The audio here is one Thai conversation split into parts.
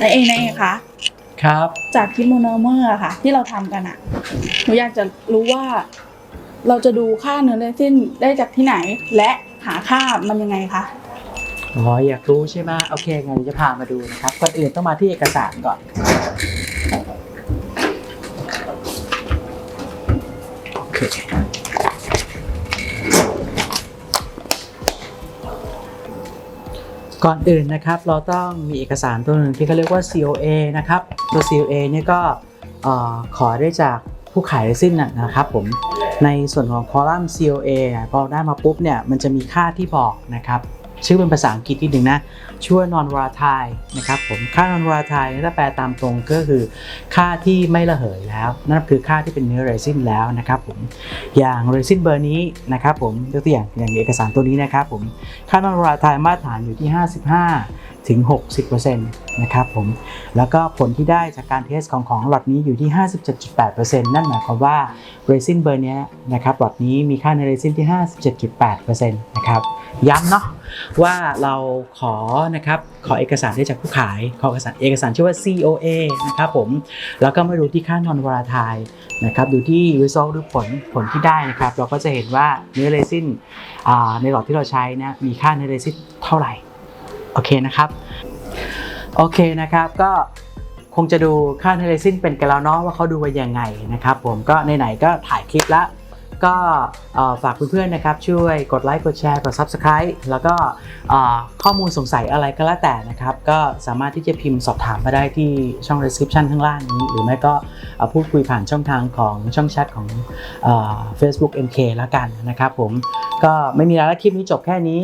นายเองนายเองคะครับจากคิโมโนเมอร์อะค่ะ ที่เราทำกันอะหนูอยากจะรู้ว่า เราจะดูค่าเนื้อเรซินได้จากที่ไหน และหาค่ามันยังไงคะอ๋ออยากรู้ใช่ไหมโอเคงั้นเดี๋ยวจะพามาดูนะครับก่อนอื่นต้องมาที่เอกสารก่อน โอเค ก่อนอื่นนะครับเราต้องมีเอกสารตัวหนึ่งที่เขาเรียกว่า COA นะครับตัว COA เนี่ยก็ขอได้จากผู้ขายเรซินนะนะครับผมในส่วนของคอลัมน์ COA อะพอได้มาปุ๊บเนี่ยมันจะมีค่าที่บอกนะครับ ชื่อเป็นภาษาอังกฤษที่หนึ่งนะชื่อว่า non volatile นะครับผมค่า non volatile เนี่ยถ้าแปลตามตรงก็คือ ค่าที่ไม่ระเหยแล้ว นั่นคือค่าที่เป็นเนื้อเรซินแล้วนะครับผมอย่างเรซินเบอร์นี้นะครับผมยกตัวอย่างอย่างเอกสารตัวนี้นะครับผมค่า non volatile มาตรฐานอยู่ที่ 55 ถึง 60%นะครับผม แล้วก็ผลที่ได้จากการเทสของของหลอดนี้อยู่ที่ 57.8%นั่นหมายความว่าเรซินเบอร์นี้นะครับหลอดนี้มีค่าในเรซินที่ 57.8%นะครับย้ำเนาะว่าเราขอนะครับขอเอกสารได้จากผู้ขาย ขอเอกสารเอกสารชื่อว่า COA นะครับผม แล้วก็มาดูที่ค่า non volatile นะครับดูที่ result หรือผลผลที่ได้นะครับ เราก็จะเห็นว่าเนื้อเรซินในหลอดที่เราใช้นะมีค่าเนื้อเรซินเท่าไหร่ โอเคนะครับ โอเคนะครับก็คงจะดูค่าเนื้อเรซินเป็นกันแล้วเนาะว่าเขาดูว่ายังไงนะครับ ผมก็ไหนๆก็ถ่ายคลิปล้วก็ฝากเพื่อนๆนะครับ ช่วยกดไลค์กดแชร์กด Subscribe แล้วก็ข้อมูลสงสัยอะไรก็แล้วแต่นะครับ ก็สามารถที่จะพิมพ์สอบถามมาได้ที่ช่อง description ข้างล่างนี้ หรือไม่ก็พูดคุยผ่านช่องทางของช่องแชทของเอ่อ Facebook MK แล้วกันนะครับผมก็ไม่มีแล้วคลิปนี้จบแค่นี้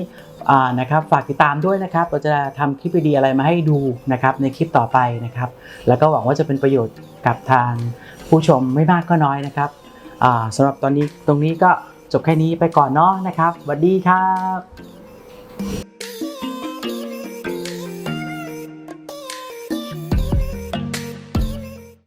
นะครับฝากติดตามด้วยนะครับ เราจะทำคลิปดีอะไรมาให้ดูนะครับในคลิปต่อไปนะครับ แล้วก็หวังว่าจะเป็นประโยชน์กับทางผู้ชมไม่มากก็น้อยนะครับอ่าสำหรับตอนนี้ตรงนี้ก็จบแค่นี้ไปก่อนเนาะนะครับสวัสดีครับ